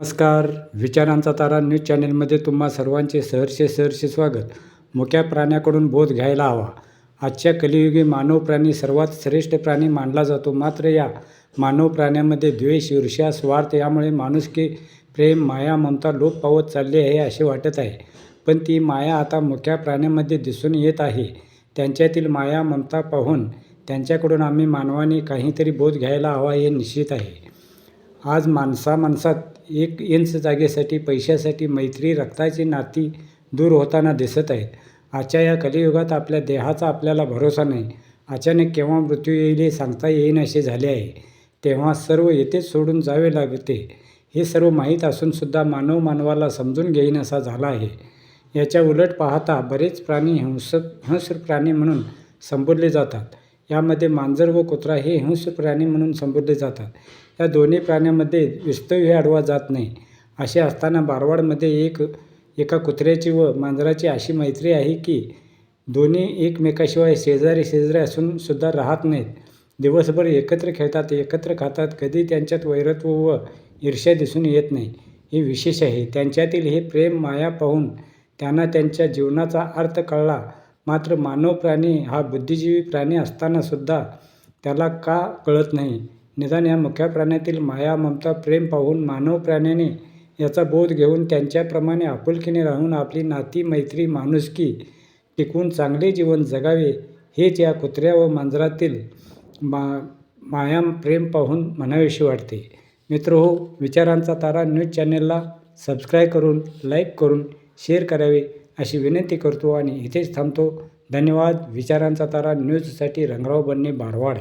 नमस्कार. विचारांचा तारा न्यूज चॅनेलमध्ये तुम्हा सर्वांचे सहर्ष सहर्ष स्वागत. मोठ्या प्राण्याकडून बोध घ्यायला हवा. आजच्या कलियुगी मानव प्राणी सर्वात श्रेष्ठ प्राणी मानला जातो. मात्र या मानव प्राण्यामध्ये द्वेष ईर्ष्या स्वार्थ यामुळे माणुसकी प्रेम माया ममता लोप पावत चालली आहे असे वाटत आहे. पण ती माया आता मोठ्या प्राण्यामध्ये दिसून येत आहे. त्यांच्यातील माया ममता पाहून त्यांच्याकडून आम्ही मानवाने काहीतरी बोध घ्यायला हवा हे निश्चित आहे. आज माणसा माणसात एक इंच जागेसाठी पैशासाठी मैत्री रक्ताची नाती दूर होताना दिसत आहेत आजच्या या कलियुगात आपल्या देहाचा आपल्याला भरोसा नाही. अचानक केव्हा मृत्यू येईल हे सांगता येईन असे झाले आहे. तेव्हा सर्व येथेच सोडून जावे लागते. हे सर्व माहीत असूनसुद्धा मानव मानवाला समजून घेईन असा झाला आहे. याच्या उलट पाहता बरेच प्राणी हिंसक हिंस्र प्राणी म्हणून संबोधले जातात. यामध्ये मांजर व कुत्रा हे हिंस्र प्राणी म्हणून संबोधले जातात. या दोन्ही प्राण्यांमध्ये विस्तवही अडवा जात नाही. असे असताना बारवाडमध्ये एक एका कुत्र्याची व मांजराची अशी मैत्री आहे की दोन्ही एकमेकाशिवाय शेजारी शेजारी असून सुद्धा राहत नाहीत. दिवसभर एकत्र खेळतात एकत्र खातात कधी त्यांच्यात वैरत्व व ईर्ष्या दिसून येत नाही. हे विशेष आहे. त्यांच्यातील हे प्रेम माया पाहून त्यांना त्यांच्या जीवनाचा अर्थ कळला. मात्र मानव प्राणी हा बुद्धिजीवी प्राणी असतानासुद्धा त्याला का कळत नाही? निदान या मुख्या प्राण्यातील माया ममता प्रेम पाहून मानव प्राण्याने याचा बोध घेऊन त्यांच्याप्रमाणे आपुलकीने राहून आपली नाती मैत्री माणुसकी टिकवून चांगले जीवन जगावे हेच या कुत्र्या व मांजरातील मा माया प्रेम पाहून म्हणावेशी वाटते. मित्र हो विचारांचा तारा न्यूज चॅनेलला सबस्क्राईब करून लाईक करून शेअर करावे. अशी विनंती करतो आणि इथेच थांबतो. धन्यवाद. विचारांचा तारा न्यूजसाठी रंगराव बन्ने बारवाड.